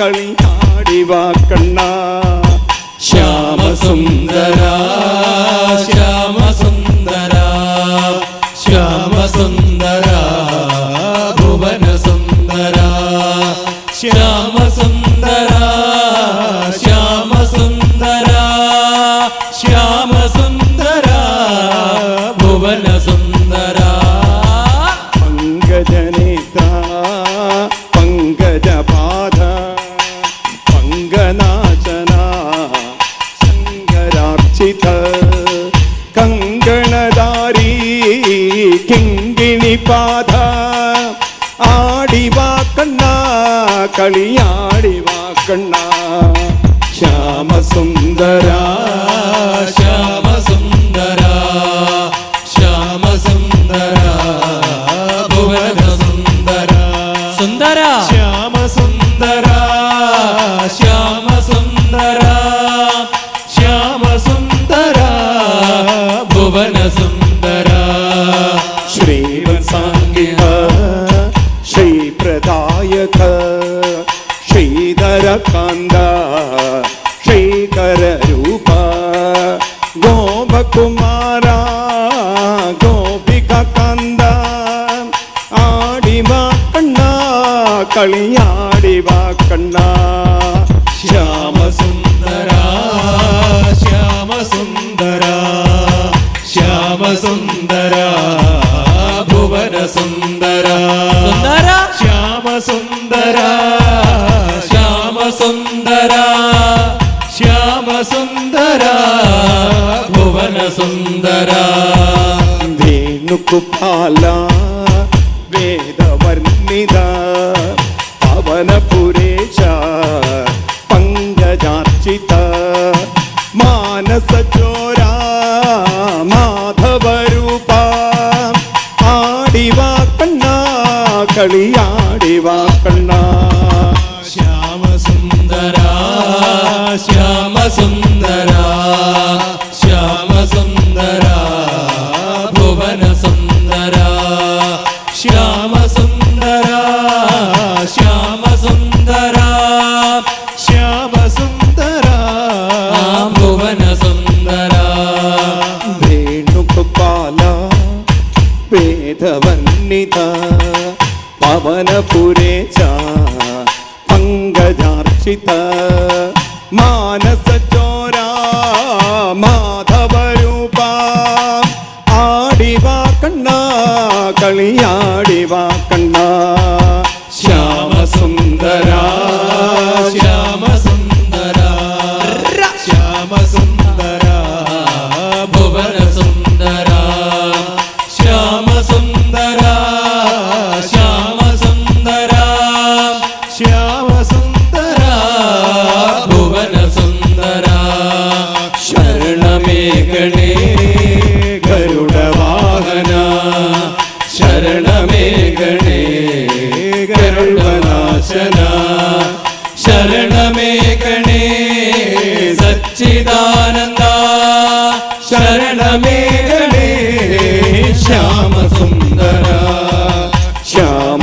കളി ആടിവാ കണ്ണ ശ്യാമസുന്ദര ശ്യാമസുന്ദര ശ്യാമസുന്ദര ഭുവന സുന്ദര ശ്യാമസുന്ദര ശ്യാമസുന്ദര ശ്യാമസുന്ദര കിങ്കിണിപാദ ആടിവാ കണ്ണ കളിയാടിവാ കണ്ണ. ശ്യാമസുന്ദര ഗോപകുമാര ഗോപിക കന്ദ ആടിവാ കണ്ണ കളിയാടിവാ കണ്ണ. ശ്യാമസുന്ദര ശ്യാമസുന്ദര ശ്യാമസുന്ദര ഭുവന സുന്ദര. സുന്ദര ശ്യാമസുന്ദര ശ്യാമസുന്ദര ಕುಪಾಲ ವೇದವರ್ಣಿದ ಪವನಪುರ പവനപുരേശ പങ്കജാർച്ചിത മാനസചോര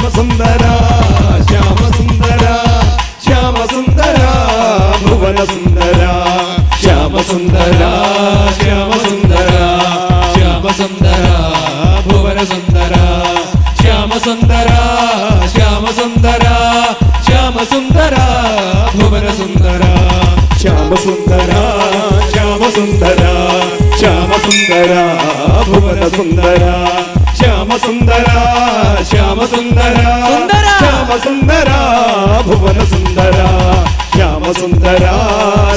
శ్యామ సుందర శ్యామ సుందర శ్యామ సుందర భువన సుందర శ్యామ సుందర శ్యామ సుందర శ్యామ సుందర భువన సుందర శ్యామ సుందర శ్యామ సుందర శ్యామ సుందర భువన సుందర శ్యామ సుందర శ్యామ సుందర శ్యామ సుందర భువన సుందర ഭുവനസുന്ദര ശ്യാമസുന്ദര ശ്യാമസുന്ദര ശ്യാമസുന്ദര ഭുവന സുന്ദര ശ്യാമസുന്ദര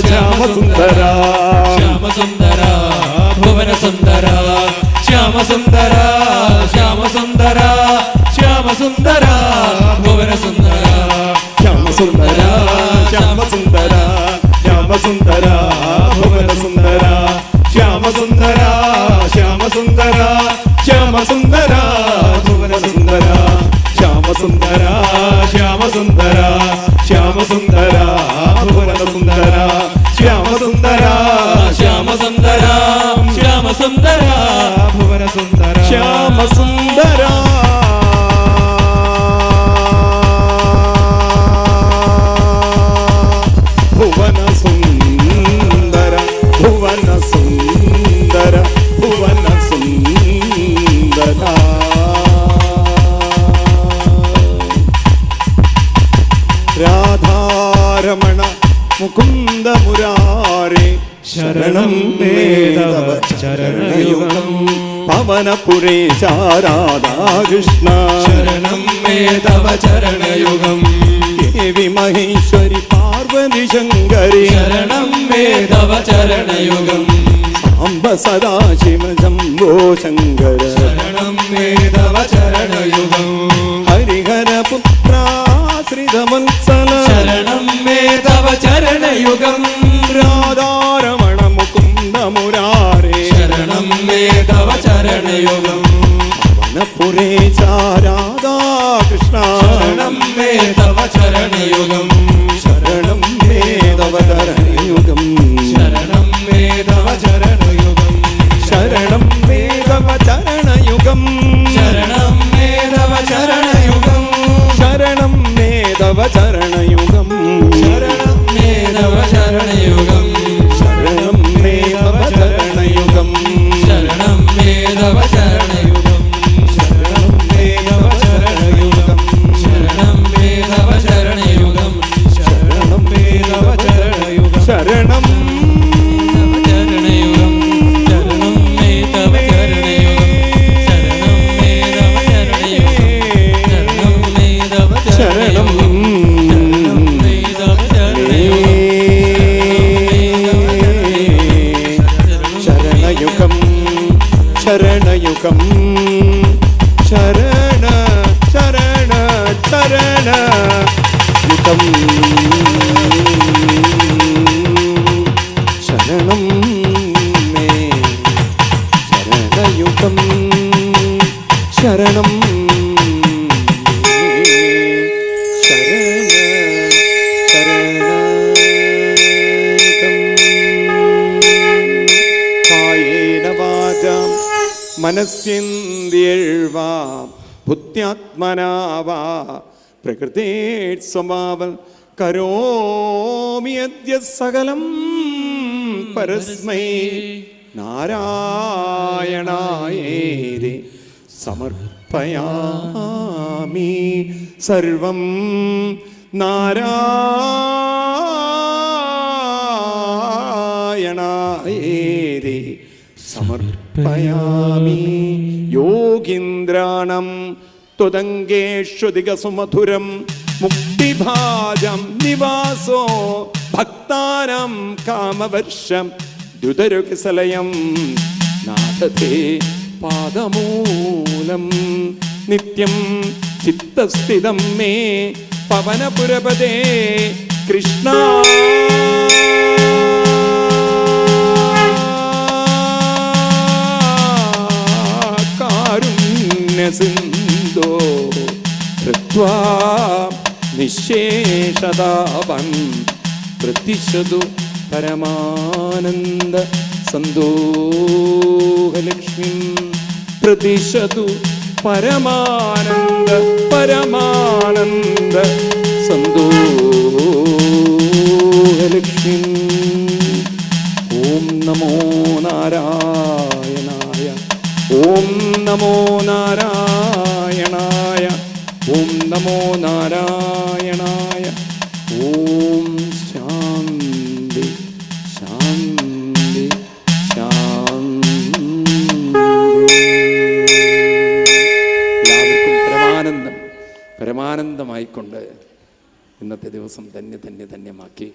ശ്യാമസുന്ദര ശ്യാമസുന്ദര ഭുവന സുന്ദര ശ്യാമസുന്ദര ശ്യാമസുന്ദര ശ്യാമസുന്ദര ഭുവനസുന്ദര ശ്യാമസുന്ദര ശ്യാമസുന്ദര സുന്ദര. ശ്യാമസുന്ദര ഭുവനസുന്ദര ശ്യാമസുന്ദര ശ്യാമസുന്ദര ശ്യാമസുന്ദര ഭുവന സുന്ദര ശ്യാമസുന്ദര ശ്യാമസുന്ദര ശ്യാമസുന്ദര ഭുവന സുന്ദര ശ്യാമസുന്ദര ശ്യാമസുന്ദര ശ്യാമസുന്ദര ഭുവനസുന്ദര ശ്യാമസുന്ദര ശ്യാമസുന്ദര ശ്യാമസുന്ദര ഭുവനസുന്ദര ശ്യാമസുന്ദര രാധാരമണ മുകുന്ദ മുരാരേ ശരണം വേദവ ചരണയുഗം. പവനപുരേശ രാധാകൃഷ്ണ ശരണം തവ ചരണയുഗം. ദേവി മഹേശ്വരി പാർവതി ശങ്കരി. ശരണം തവ ചരണയുഗം. അംബ സദാശിവ ശംഭോ ശങ്കര. ശരണം മേ തവ ചരണയുഗം രാധാരമണ മുകുന്ദ മുരാരേ ശരണം മേ ചരണയുഗം. ചരണയുഗം പവനപുരേശ രാധാകൃഷ്ണ. ശരണം തവ ചരണയുഗം. ശരണം വേദവതരയുഗം ശരണം മേ തവ ചരണയുഗം. ശരണം വേദവ ചരണയുഗം. ശരണം തവ ചരണയുഗം. ശരണം വേദവ ചരണയുഗം. ശരണം. ശരണം മേ. ശരണ ശരണയുഗം കായേന വാചാം. മനസ്യന്തിയഴ്വാ ബുദ്ധ്യാത്മനാവാ. പ്രകൃതേ സ്വഭാവം കരോമി അദ്യ സകലം പരസ്മൈ. നാരായണായേതി സമർപ്പയാമി സർവം നാരായണായേതി സമർപ്പയാമി. യോഗീന്ദ്രാണം ത്വതങ്കേഷ്വധികസുമധുരം മുക്തിഭാജം നിവാസോ ഭക്താനാം കാമവർഷം ദ്രുതരുകിസലയം നാഥത്തെ പാദമൂലം. നിത്യം ചിത്തസ്ഥിതം മേ പവനപുരപദേ കൃഷ്ണ കാരുണ്യസിന്ധോ വൃത്തിശതു പരമാനന്ദ സന്തോഹലക്ഷ്മി പ്രതിശതു പരമാനന്ദ പരമാനന്ദ സന്തോഹലക്ഷ്മി ഓം നമോ നാരായണായ ഓം നമോ നാരായണായ ഓം നമോ നാരായണായ. ഓം ശാന്തി ശാന്തി ശാന്തി. എല്ലാവർക്കും പരമാനന്ദം പരമാനന്ദമായിക്കൊണ്ട് ഇന്നത്തെ ദിവസം ധന്യ ധന്യ ധന്യമാക്കി.